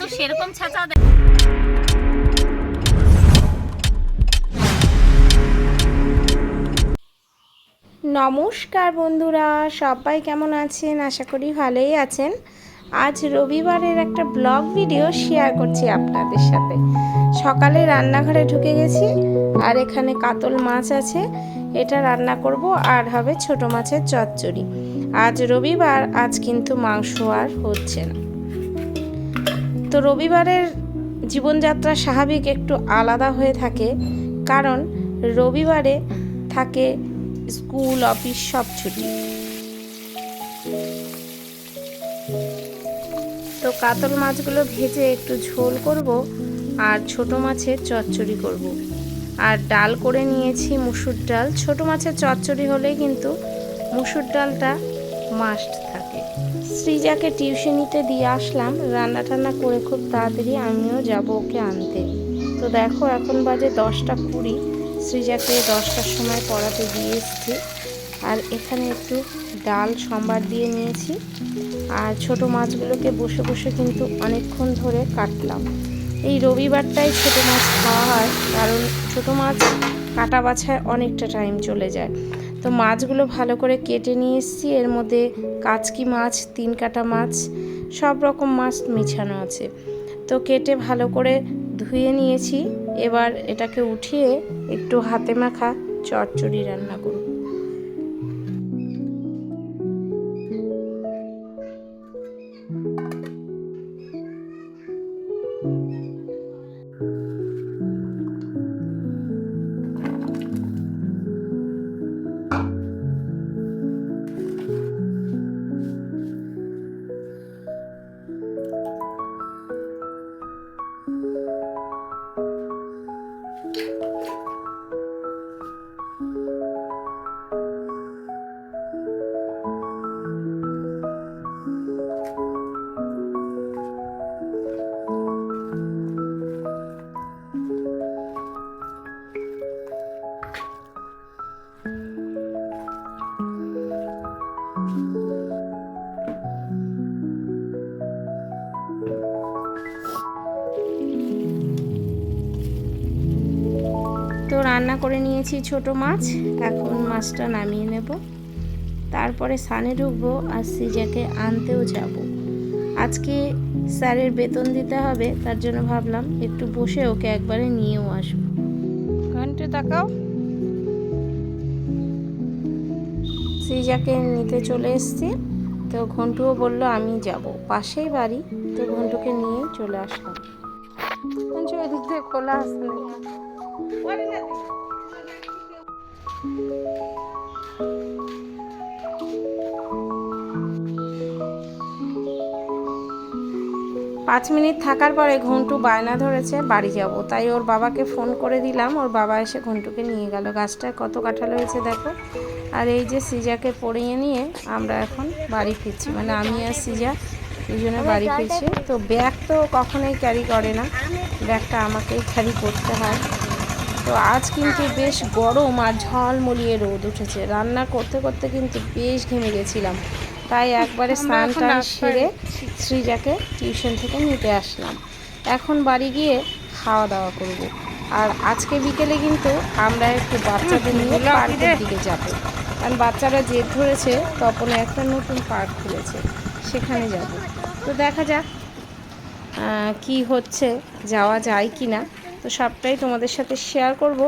তো সেরকম ছাঁচা নমস্কার বন্ধুরা, সবাই কেমন আছেন? আশা করি ভালোই আছেন। আজ রবিবারের একটা ব্লগ ভিডিও শেয়ার করছি আপনাদের সাথে। সকালে রান্নাঘরে ঢুকে গেছি, আর এখানে কাতল মাছ আছে, এটা রান্না করব, আর হবে ছোট মাছের চচ্চড়ি। আজ রবিবার, আজ কিন্তু মাংস আর হচ্ছে না। তো রবিবারের জীবনযাত্রা স্বাভাবিক একটু আলাদা হয়ে থাকে, কারণ রবিবারে থাকে স্কুল, অফিস, সব ছুটি। তো কাতল মাছগুলো ভেজে একটু ঝোল করব আর ছোট মাছের চচ্চড়ি করব। আর ডাল করে নিয়েছি মুসুর ডাল। ছোট মাছের চচ্চড়ি হলে কিন্তু মুসুর ডালটা মাস্ট থাকে। সৃজাকে টিউশনিতে দিয়ে আসলাম। রান্না টান্না করে খুব তাড়াতাড়ি আমিও যাব ওকে আনতে। তো দেখো, এখন বাজে দশটা কুড়ি। শ্রীজাকে দশটার সময় পড়াতে দিয়ে এসেছি। আর এখানে একটু ডাল সম্বার দিয়ে নিয়েছি। আর ছোট মাছগুলোকে বসে বসে কিন্তু অনেকক্ষণ ধরে কাটলাম। এই রবিবারটাই ছোট মাছ খাওয়া হয়, কারণ ছোট মাছ কাটা বাছায় অনেকটা টাইম চলে যায়। তো মাছগুলো ভালো করে কেটে নিয়ে এসেছি, এর মধ্যে কাচকি মাছ, তিন কাটা মাছ, সব রকম মাছ মিছানো আছে। তো কেটে ভালো করে ধুয়ে নিয়েছি, এবার এটাকে উঠিয়ে একটু হাতে মাখা চচ্চড়ি রান্না করব। তো রান্না করে নিয়েছি ছোট মাছ, এখন মাছটা নামিয়ে নেব। তারপরে সানে ঢুকবো আর সিজাকে আনতেও যাব। আজকে স্যারের বেতন দিতে হবে, তার জন্য ভাবলাম একটু বসে ওকে একবারে নিয়েও আসব। ঘন্টে তাকাও। সিজাকে নিতে চলে এসছি। তো ঘন্টুও বলল, আমি যাব। পাশেই বাড়ি। তো ঘন্টুকে নিয়ে চলে আসলাম। খোলা আসলে পাঁচ মিনিট থাকার পরে ঘন্টু বায়না ধরেছে, বাড়ি যাব। তাই ওর বাবাকে ফোন করে দিলাম। ওর বাবা এসে ঘন্টুকে নিয়ে গেল। গাছটায় কত কাঁঠাল হয়েছে দেখো। আর এই যে সিজাকে পড়িয়ে নিয়ে আমরা এখন বাড়ি ফিরছি। মানে আমি আর সিজা দুজনে বাড়ি ফিরছি। তো ব্যাগ তো কখনোই ক্যারি করে না। ব্যাগটা আমাকেই ক্যারি করতে হয়। তো আজ কিন্তু বেশ গরম আর ঝলমলিয়ে রোদ উঠেছে। রান্না করতে করতে কিন্তু বেশ ঘেমে গেছিলাম। তাই একবারে স্নান টান সেরে শ্রীজাকে টিউশন থেকে নিতে আসলাম। এখন বাড়ি গিয়ে খাওয়া দাওয়া করব। আর আজকে বিকেলে কিন্তু আমরা একটু বাচ্চাদের নিয়ে পার্কের দিকে যাব। কারণ বাচ্চারা জেদ ধরেছে তপনে একটা নতুন পার্ক খুলেছে সেখানে যাব। তো দেখা যাক কি হচ্ছে যাওয়া যায় কি না। তো সবটাই তোমাদের সাথে শেয়ার করব।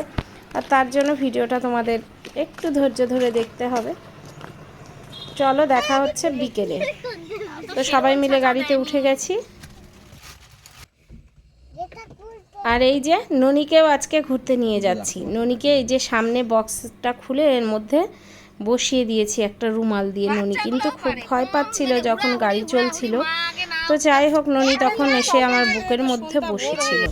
আর তার জন্য ভিডিওটা তোমাদের একটু ধৈর্য ধরে দেখতে হবে। চলো দেখা হচ্ছে বিকেলে। তো সবাই মিলে গাড়িতে উঠে গেছি। আর এই যে ননিকেও আজকে ঘুরতে নিয়ে যাচ্ছি। ননিকে এই যে সামনে বক্সটা খুলে এর মধ্যে বসিয়ে দিয়েছি একটা রুমাল দিয়ে। ননি কিন্তু খুব ভয় পাচ্ছিল যখন গাড়ি চলছিল। তো যাই হোক, ননি তখন এসে আমার বুকের মধ্যে বসেছিল।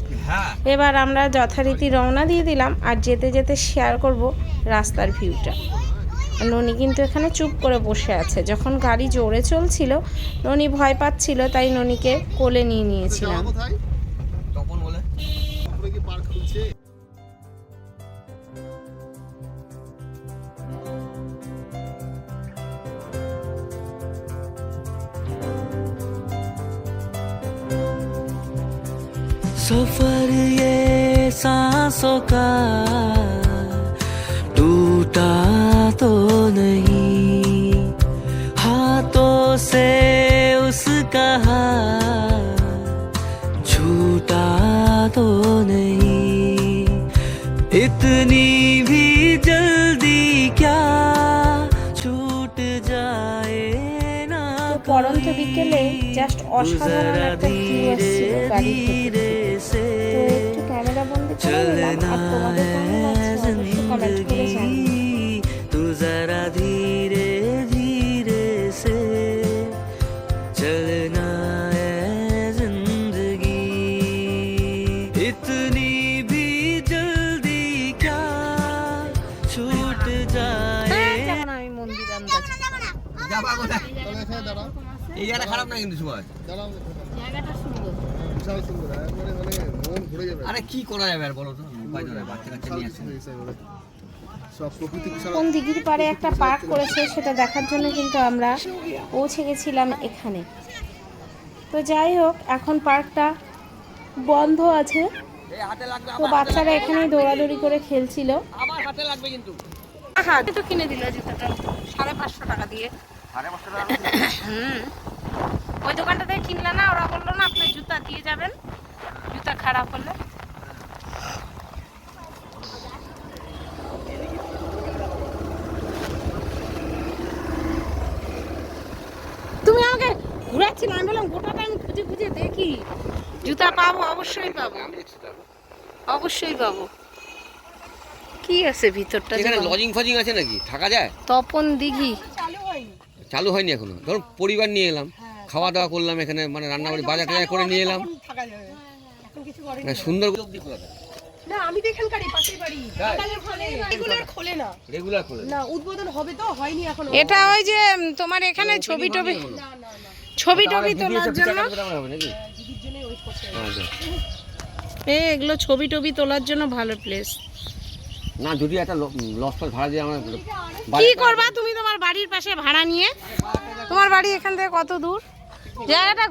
এবার আমরা যথারীতি রওনা দিয়ে দিলাম আর যেতে যেতে শেয়ার করব রাস্তার ভিউটা ননি কিন্তু এখানে চুপ করে বসে আছে যখন গাড়ি জোরে চলছিল ননি ভয় পাচ্ছিল তাই ননিকে কোলে নিয়ে নিয়েছিলাম কোথায় তপন বলে আছে सफर ये सांसों का टूटा से उसका हाथ छूटा तो नहीं इतनी भी जल्दी क्या छूट जाए ना তো পরন্ত বিকেলে জাস্ট অসাধারণ একটা ভিউ আসছিল গাড়ি থেকে से তো একটু ক্যামেরা বন্দি করে নিলাম আর তোমাদের কেমন লাগছে অবশ্যই কমেন্ট করে জানিও जिंदगी तू जरा জায়গাটা সুন্দর। বিশাল সুন্দর একবারে মানে মন ঘুরে যাবে। আরে কি করা যাবে আর বলো তো? উপায় তো বাচ্চা কাচ্চা নিয়ে কিছু আসছে হয়েছে এবারে। সব প্রকৃতি ছাড়া কোন দিঘির পাড়ে একটা পার্ক করেছে সেটা দেখার জন্য কিন্তু আমরা পৌঁছে গেছিলাম এখানে। তো যাই হোক এখন পার্কটা বন্ধ আছে। এই তো বাচ্চারা এখানেই দৌড়াদৌড়ি করে খেলছিল। আবার হাতে লাগবে কিন্তু। হ্যাঁ তো কিনে দিল জুতাটা। সাড়ে পাঁচশো টাকা দিয়ে। হুম। ওই দোকানটা থেকে কিনলে না ওরা বলল না আপনি জুতা দিয়ে যাবেন। জুতা খারাপ হলে। তুমি আমাকে ঘুরাচ্ছিল আমি বললাম গোটাটা আমি খুঁজে খুঁজে দেখি। জুতা পাবো অবশ্যই পাবো। অবশ্যই পাবো। কি আছে ভিতরটা এখানে লজিং ফজিং আছে নাকি? থাকা যায়? তপন দিঘি। চালু হয়নি এখনও। ধরুন পরিবার নিয়ে এলাম। খাওয়া দাওয়া করলাম এখানে মানে রান্না বাড়ি বাজার টাজার করে নিয়ে এলাম। সুন্দর না আমি তো এখানকারই পাশের বাড়ি। এগুলো খোলে না। রেগুলার করে না উদ্বোধন হবে তো হয়নি এখনও। এটা ওই যে তোমার এখানে ছবি টবি ছবি টবি তোলার জন্য নাকি? আচ্ছা। এ এগুলো ছবি টবি তোলার জন্য ভালো প্লেস না যদি একটা লস ভাড়া দিয়ে আমার কি করবা তুমি তোমার বাড়ির পাশে ভাড়া নিয়ে? তোমার বাড়ি এখান থেকে কত দূর? জায়গাটা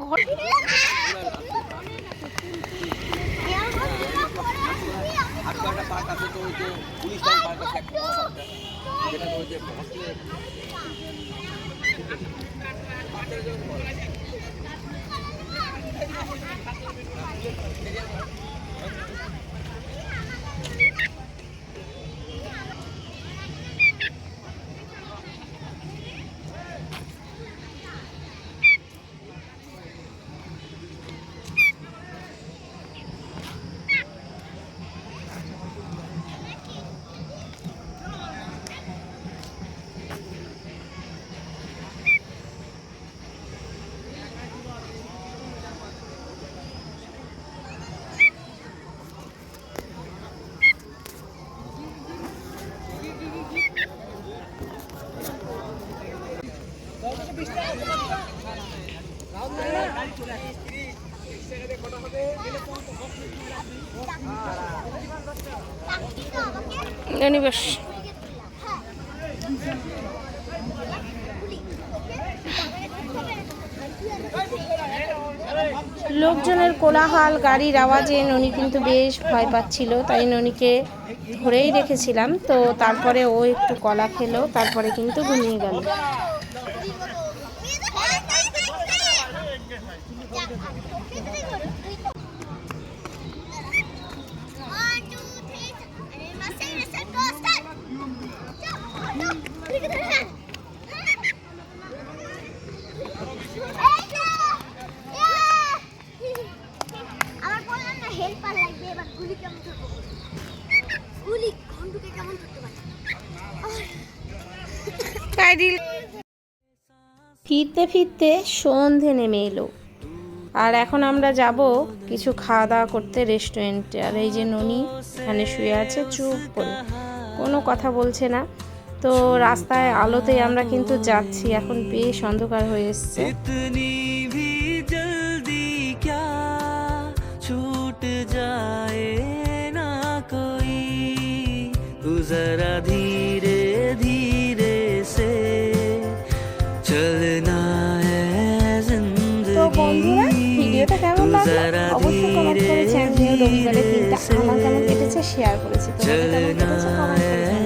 একটা পার্ক আছে তো ওই যে পুলিশ লাইন পার্ক আছে একটা বড় পার্কটা। যেটা তো ওই যে হসপিটালের নিবাস লোকজনের কোলাহল, গাড়ির আওয়াজে ননি কিন্তু বেশ ভয় পাচ্ছিল, তাই ননিকে ধরেই রেখেছিলাম। তো তারপরে ও একটু কলা খেলো, তারপরে কিন্তু ঘুমিয়ে গেল। কেমন ঘন্টুকে কেমন পারে? ফিরতে ফিরতে সন্ধে নেমে এলো। আর এখন আমরা যাব কিছু খাওয়া দাওয়া করতে রেস্টুরেন্টে আর এই যে ননি এখানে শুয়ে আছে, চুপ করে। কোনো কথা বলছে না। তো রাস্তায় আলোতে আমরা কিন্তু যাচ্ছি। এখন বেশ অন্ধকার হয়ে এসছে। চ্যানেল রবিবারের আমার কেমন কেটেছে শেয়ার করেছি তোমাদের কেমন কেটেছে।